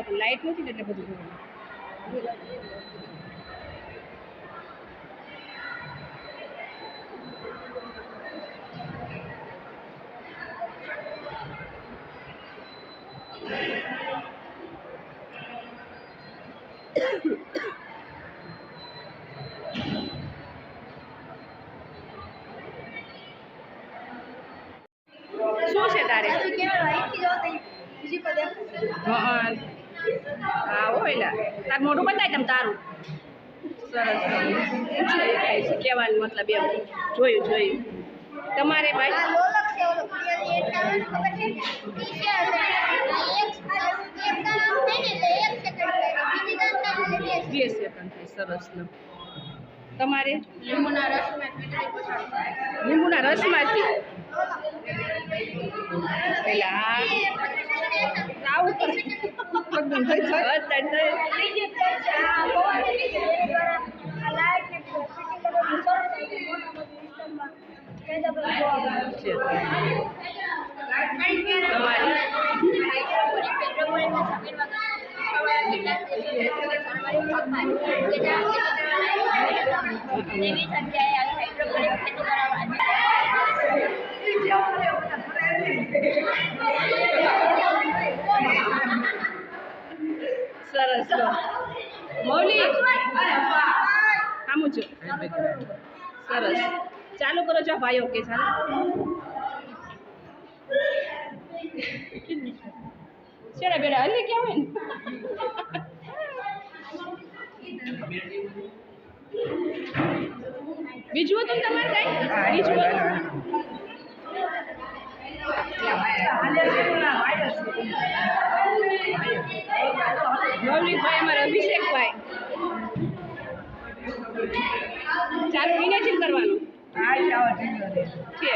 પણ લાઇટ નથી એટલે બધું જોવાનું શું છે તારે હા હા. હોય તાર મોઢું બતાય તમ તારું. સરસ કહેવાનું મતલબ એમ. જોયું જોયું. તમારે ભાઈ? બે સેકન્ડ થઈ સરસ તમારે? લીંબુના રસમાંથી? પેલા આવું છે. એવી જગ્યાએ આવી હાઇડ્રોપોનિક ખેતી કરાવવાની સરસ મૌલી, આમ જો સરસ. ચાલુ કરો છો ભાઈ ઓકે ચાલો ચેડા બેડા, હલી ક્યાં હોય ને? બીજું હતું તમારે કઈ? બીજું હતું? મૌલિકભાઈ અમારા અભિષેકભાઈ. ચાલુ ઇમેજિન કરવાનું. છે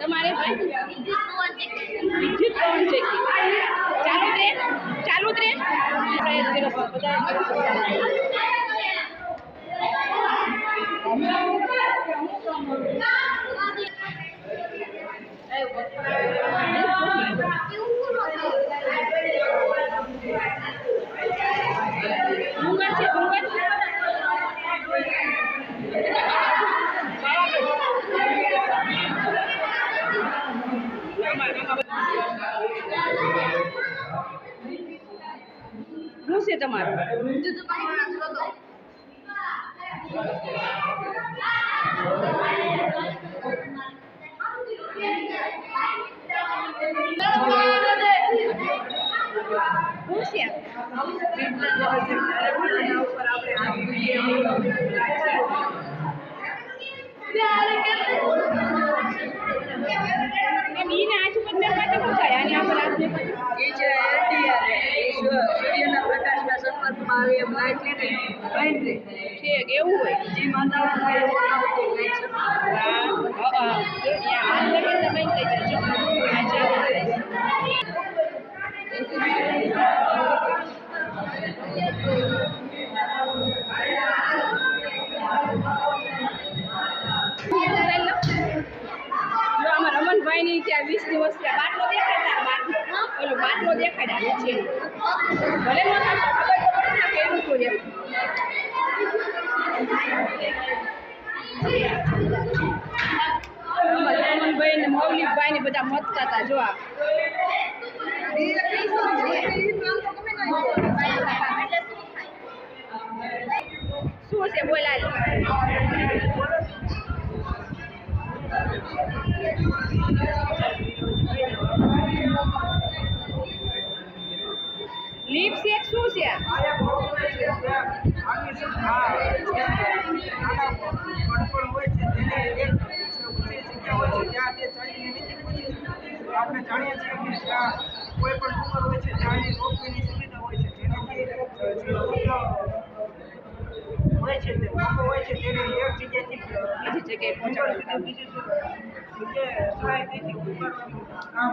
તમારે વિદ્યુત પવન ચેકી ચાલુ રે. ચાલુ જ પ્રયત્ન બધા તમારું. ઈને આજુ બાજુ મેં રહે. જો આમાં રમણભાઈની ત્યાં વીસ દિવસ ત્યાં બાટલો દેખાડતા બાટલો. ઓલો બાટલો દેખાડ્યા છે ભલે ન રમણભાઈ ને મૌલિકભાઈ ને બધા મતતા હતા જો શું છે બોલાય લીપ શેક શું છે? આપણે જાણીએ છીએ કે જ્યાં કોઈ પણ ડુંગર હોય છે ત્યાં રોપવેની સુવિધા હોય છે જેનાથી હોય છે તે હોય છે તેને એક જગ્યાએથી બીજી જગ્યાએ પહોંચાડવા બીજી જગ્યાએ ઉપાડવાનું કામ